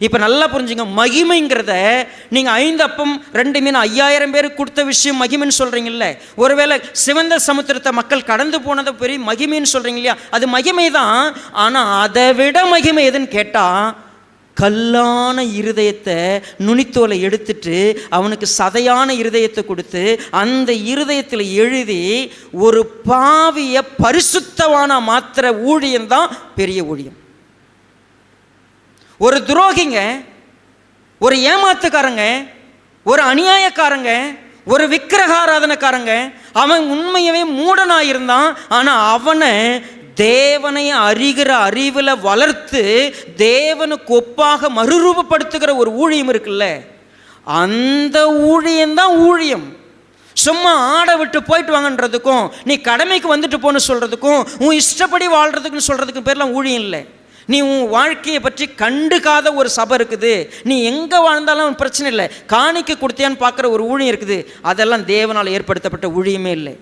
இப்போ நல்லா புரிஞ்சுங்க மகிமைங்கிறத நீங்கள் ஐந்து அப்பம் ரெண்டு மீன் ஐயாயிரம் பேருக்கு கொடுத்த விஷயம் மகிமைன்னு சொல்கிறீங்கல்ல ஒருவேளை சிவந்த சமுத்திரத்தை மக்கள் கடந்து போனதை பெரிய மகிமைன்னு சொல்கிறீங்க இல்லையா? அது மகிமை தான் ஆனால் அதை விட மகிமை எதுன்னு கேட்டால் கல்லான இருதயத்தை நுனித்தோலை எடுத்துட்டு அவனுக்கு சதையான இருதயத்தை கொடுத்து அந்த இருதயத்தில் எழுதி ஒரு பாவிய பரிசுத்தவான மாத்திர ஊழியம்தான் பெரிய ஊழியம். ஒரு துரோகிங்க ஒரு ஏமாத்துக்காரங்க ஒரு அநியாயக்காரங்க ஒரு விக்கிரகாராதனைக்காரங்க அவன் உண்மையவே மூடனாக இருந்தான் ஆனால் அவனை தேவனை அறிகிற அறிவில் வளர்த்து தேவனுக்கு ஒப்பாக மறுரூபப்படுத்துகிற ஒரு ஊழியம் இருக்குல்ல அந்த ஊழியம்தான் ஊழியம். சும்மா ஆடை விட்டு போயிட்டு வாங்கன்றதுக்கும் நீ கடமைக்கு வந்துட்டு போன்னு சொல்கிறதுக்கும் உன் இஷ்டப்படி வாழ்கிறதுக்குன்னு சொல்கிறதுக்கும் பேர்லாம் ஊழியம் இல்லை. நீ உன் வாழ்க்கையை பற்றி கண்டுக்காத ஒரு சபை இருக்குது. நீ எங்கே வாழ்ந்தாலும் பிரச்சனை இல்லை. காணிக்க கொடுத்தியான்னு பார்க்குற ஒரு ஊழியம் இருக்குது. அதெல்லாம் தேவனால் ஏற்படுத்தப்பட்ட ஊழியமே இல்லை.